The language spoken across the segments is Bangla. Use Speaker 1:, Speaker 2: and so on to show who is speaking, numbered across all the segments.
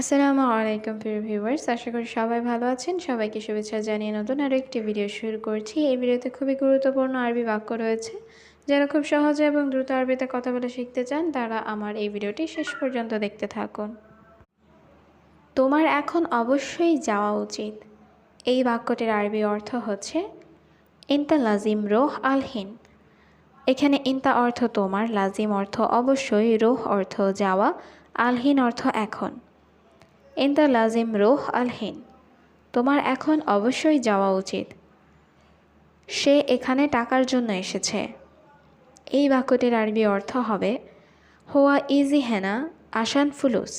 Speaker 1: আসসালামু আলাইকুম, প্রিয় ভিউয়ার্স। আশা করি সবাই ভালো আছেন। সবাইকে শুভেচ্ছা জানিয়ে নতুন আরও একটি ভিডিও শুরু করছি। এই ভিডিওতে খুবই গুরুত্বপূর্ণ আরবি বাক্য রয়েছে। যারা খুব সহজে এবং দ্রুত আরবিতে কথা বলে শিখতে চান, তারা আমার এই ভিডিওটি শেষ পর্যন্ত দেখতে থাকুন। তোমার এখন অবশ্যই যাওয়া উচিত। এই বাক্যটির আরবি অর্থ হচ্ছে, ইন্তা লাজিম রোহ আলহিন এখানে ইন্তা অর্থ তোমার, লাজিম অর্থ অবশ্যই, রোহ অর্থ যাওয়া আলহিন অর্থ এখন। ইন্তা লাজিম রোহ আলহিন তোমার এখন অবশ্যই যাওয়া উচিত। সে এখানে টাকার জন্য এসেছে। এই বাক্যটির আরবি অর্থ হবে, হোয়া ইজি হেনা আসান ফুলুস।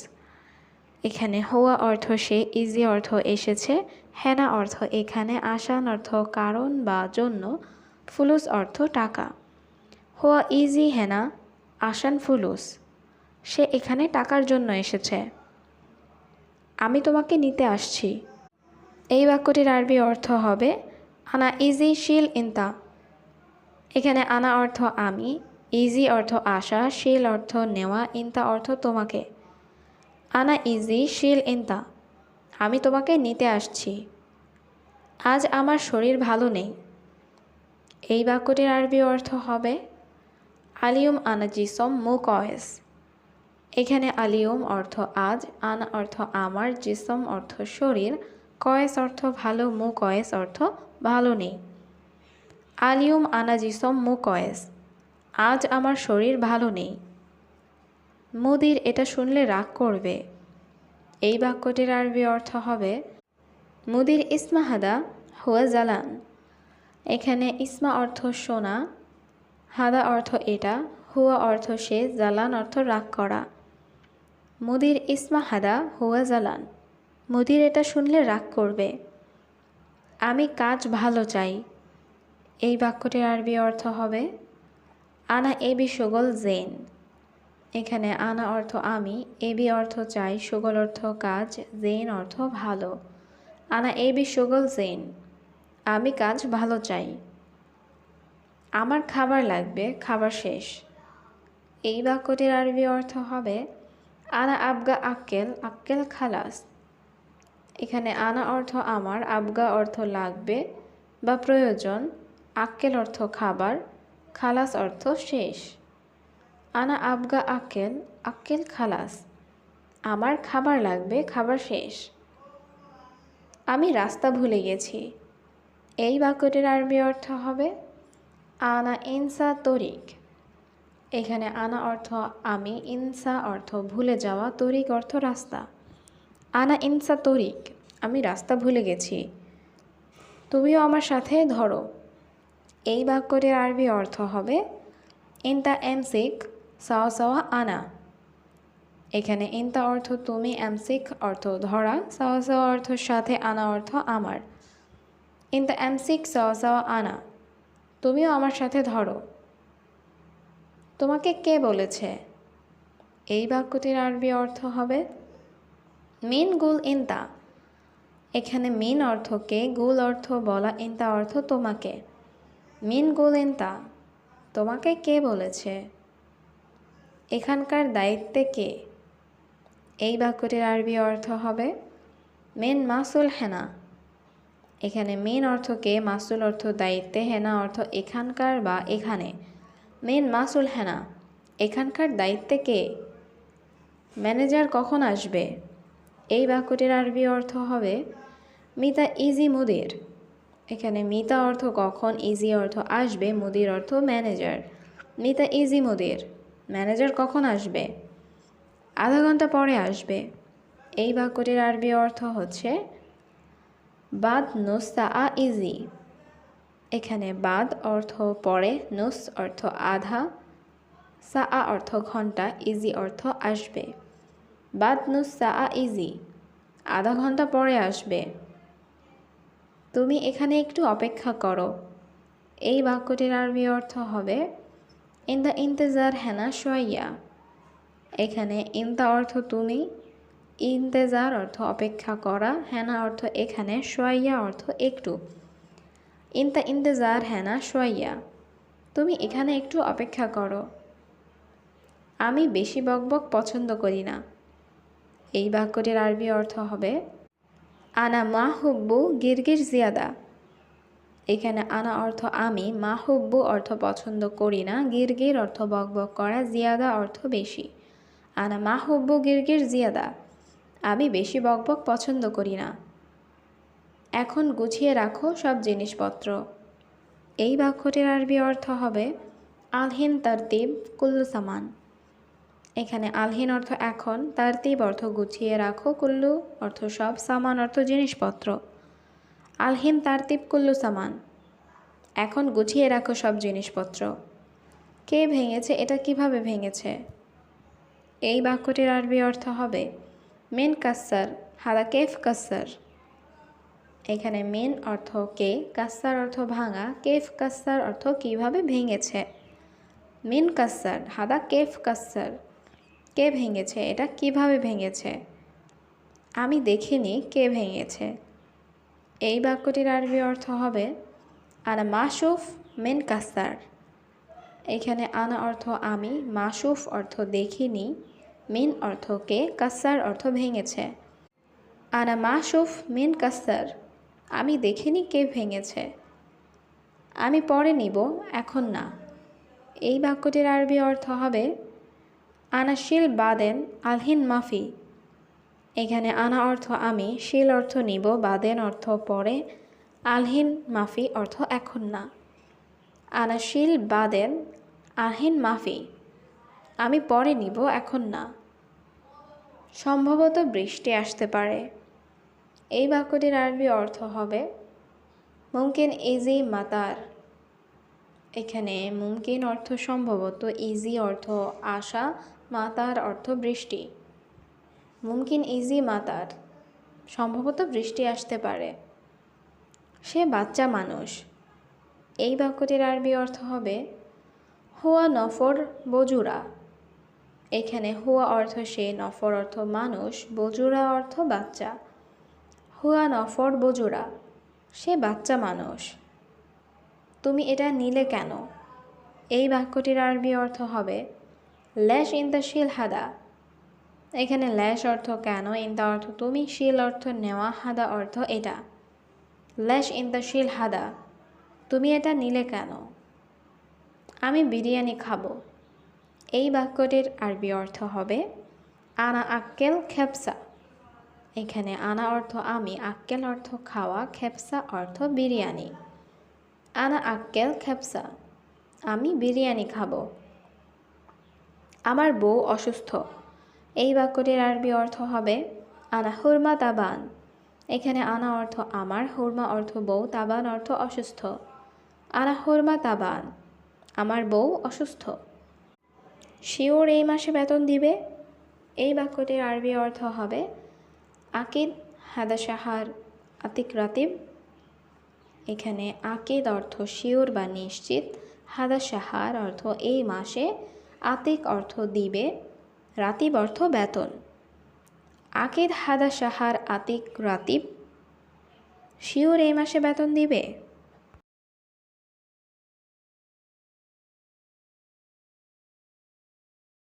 Speaker 1: এখানে হোয়া অর্থ সে, ইজি অর্থ এসেছে, হেনা অর্থ এখানে আসান অর্থ কারণ বা জন্য, ফুলুস অর্থ টাকা। হোয়া ইজি হেনা আসান ফুলুস। সে এখানে টাকার জন্য এসেছে। আমি তোমাকে নিতে আসছি। এই বাক্যটির আরবি অর্থ হবে, আনা ইজি শিল ইন্তা। এখানে আনা অর্থ আমি ইজি অর্থ আসা শিল অর্থ নেওয়া ইন্তা অর্থ তোমাকে। আনা ইজি শিল ইন্তা আমি তোমাকে নিতে আসছি। আজ আমার শরীর ভালো নেই। এই বাক্যটির আরবি অর্থ হবে আলিউম আনা জিসম মু কয়েস এখানে আলিউম অর্থ আজ, আন অর্থ আমার, জিসম অর্থ শরীর, কয়েস অর্থ ভালো, মু কয়েস অর্থ ভালো নেই। আলিউম আনা, জিসম, মু কয়েস। আজ আমার শরীর ভালো নেই। মুদির এটা শুনলে রাগ করবে। এই বাক্যটির আরবি অর্থ হবে, মুদির ইসমাহাদা হুয়া জালান। এখানে ইসমা অর্থ সোনা হাদা অর্থ এটা, হুয়া অর্থ সে, জালান অর্থ রাগ করা। মুদির ইসমা হাদা হুয়া জালান। মুদির এটা শুনলে রাগ করবে। আমি কাজ ভালো চাই। এই বাক্যটির আরবি অর্থ হবে, আনা এবি সুগল জেন। এখানে আনা অর্থ আমি এবি অর্থ চাই সুগল অর্থ কাজ জেন অর্থ ভালো আনা এবি সুগল জেন আমি কাজ ভালো চাই। আমার খাবার লাগবে, খাবার শেষ। এই বাক্যটির আরবি অর্থ হবে আনা আবগা আক্কেল আক্কেল খালাস। এখানে আনা অর্থ আমার, আবগা অর্থ লাগবে বা প্রয়োজন, আক্কেল অর্থ খাবার, খালাস অর্থ শেষ। আনা আবগা আক্কেল আক্কেল খালাস। আমার খাবার লাগবে, খাবার শেষ। আমি রাস্তা ভুলে গেছি। এই বাক্যটির আরবি অর্থ হবে, আনা ইনসা তরিক। এখানে আনা অর্থ আমি, ইনসা অর্থ ভুলে যাওয়া, তরিক অর্থ রাস্তা। আনা ইনসা তরিক, আমি রাস্তা ভুলে গেছি। তুমিও আমার সাথে ধরো। এই বাক্যটির আরবি অর্থ হবে, ইনতা এমসিক, সাওয়া সাওয়া আনা। এখানে ইনতা অর্থ তুমি, এমসিক অর্থ ধরা, সাওয়া সাওয়া অর্থ সাথে আনা অর্থ আমার। ইনতা এমসিক, সাওয়া সাওয়া আনা। তুমিও আমার সাথে ধরো। তোমাকে কে বলেছে? এই বাক্যটির আরবি অর্থ হবে মিন গুল ইনতা। এখানে মিন অর্থ কে, গুল অর্থ বলা, ইনতা অর্থ তোমাকে। মিন গুল ইনতা, তোমাকে কে বলেছে? এখানকার দায়িত্বে কে? এই বাক্যটির আরবি অর্থ হবে মেন মাসুল হেনা। এখানে মেন অর্থ কে, মাসুল অর্থ দায়িত্বে, হেনা অর্থ এখানকার বা এখানে। মেন মাসুল হেনা, এখানকার দায়িত্বে কে? ম্যানেজার কখন আসবে? এই বাক্যটির আরবি অর্থ হবে, মিতা ইজি মুদির। এখানে মিতা অর্থ কখন ইজি অর্থ আসবে, মুদির অর্থ ম্যানেজার। মিতা ইজি মুদির। ম্যানেজার কখন আসবে? আধা ঘণ্টা পরে আসবে। এই বাক্যটির আরবি অর্থ হচ্ছে, বাদ নোস্তা আ ইজি এখানে বাদ অর্থ পরে, নুস অর্থ আধা সা আ অর্থ ঘণ্টা, ইজি অর্থ আসবে। বাদ নুস সা আ ইজি, আধা ঘণ্টা পরে আসবে। তুমি এখানে একটু অপেক্ষা করো। এই বাক্যটির আরবি অর্থ হবে, ইন দ্য ইন্তেজার হেনা সোয়াইয়া এখানে ইনতা অর্থ তুমি, ইন্তেজার অর্থ অপেক্ষা করা, হেনা অর্থ এখানে সোয়াইয়া অর্থ একটু। ইনতা ইন্তেজার হেনা সোয়াইয়া তুমি এখানে একটু অপেক্ষা করো। আমি বেশি বকবক পছন্দ করি না। এই বাক্যটির আরবি অর্থ হবে, আনা মা হুব্বু গিরগির জিয়াদা। এখানে আনা অর্থ, আমি মা হুব্বু অর্থ পছন্দ করি না, গিরগির অর্থ বকবক করা, জিয়াদা অর্থ বেশি। আনা মা হুব্বু গিরগির জিয়াদা। আমি বেশি বকবক পছন্দ করি না। এখন গুছিয়ে রাখো সব জিনিসপত্র। এই বাক্যটির আরবি অর্থ হবে, আলহিন তারতিব কুল্লু সামান। এখানে আলহিন অর্থ এখন তারতিব অর্থ গুছিয়ে রাখো কুল্লু অর্থ সব সামান, অর্থ জিনিসপত্র। আলহিন তারতিব কুল্লু সামান। এখন গুছিয়ে রাখো সব জিনিসপত্র। কে ভেঙেছে, এটা কীভাবে ভেঙেছে? এই বাক্যটির আরবি অর্থ হবে, মেন কাসার হাদা কেফ কাসার এখানে মেন অর্থ কে, কাসার অর্থ ভাঙা, কেফ কাসার অর্থ কীভাবে ভেঙেছে? মেন কাসার, হাদা কেফ কাসার, কে ভেঙেছে, এটা কীভাবে ভেঙেছে? আমি দেখিনি কে ভেঙেছে। এই বাক্যটির আরবি অর্থ হবে, আনা মাসুফ মেন কাসার। এখানে আনা অর্থ আমি, মাসুফ অর্থ দেখিনি, মিন অর্থ কে, কাসার অর্থ ভেঙেছে। আনা মাসুফ মিন কাসার। আমি দেখিনি কে ভেঙেছে। আমি পরে নিব, এখন না। এই বাক্যটির আরবি অর্থ হবে, আনা শিল বাদেন আলহিন মাফি। এখানে আনা অর্থ আমি, শিল অর্থ নিব, বাদেন অর্থ পরে, আলহিন মাফি অর্থ এখন না। আনা শিল বাদেন আলহিন মাফি। আমি পরে নিব, এখন না। সম্ভবত বৃষ্টি আসতে পারে। এই বাক্যটির আরবি অর্থ হবে, মুমকিন ইজি মাতার। এখানে মুমকিন অর্থ সম্ভবত ইজি অর্থ আশা, মাতার অর্থ বৃষ্টি। মুমকিন ইজি মাতার সম্ভবত বৃষ্টি আসতে পারে। সে বাচ্চা মানুষ। এই বাক্যটির আরবি অর্থ হবে, হুয়া নফর বজুরা। এখানে হুয়া অর্থ সে, নফর অর্থ মানুষ, বজুরা অর্থ বাচ্চা। হুয়া নফর বজুরা সে বাচ্চা মানুষ। তুমি এটা নিলে কেন? এই বাক্যটির আরবি অর্থ হবে, ল্যাশ ইন দ্য শিল হাদা। এখানে ল্যাশ অর্থ কেন? ইন দ্য অর্থ তুমি শিল অর্থ নেওয়া, হাদা অর্থ এটা। ল্যাশ ইন দ্য শিল হাদা। তুমি এটা নিলে কেন? আমি বিরিয়ানি খাব। এই বাক্যটির আরবি অর্থ হবে, আনা আক্কেল খেপসা। এখানে আনা অর্থ আমি, আক্কেল অর্থ খাওয়া, খেপসা অর্থ বিরিয়ানি। আনা আক্কেল, খেপসা, আমি বিরিয়ানি খাব। আমার বউ অসুস্থ। এই বাক্যটির আরবি অর্থ হবে, আনা হুরমা তাবান। এখানে আনা অর্থ আমার, হুরমা অর্থ বউ, তাবান অর্থ অসুস্থ। আনা হুরমা তাবান, আমার বউ অসুস্থ। শিওর এই মাসে বেতন দিবে? এই বাক্যটির আরবি অর্থ হবে আকিদ হাদা সাহার আতিক রাতিব। এখানে আকিদ অর্থ শিওর বা নিশ্চিত। হাদা সাহার অর্থ এই মাসে। আতিক অর্থ দিবে। রাতিব অর্থ বেতন। আকিদ হাদা সাহার আতিক রাতিব। শিওর এই মাসে বেতন দিবে?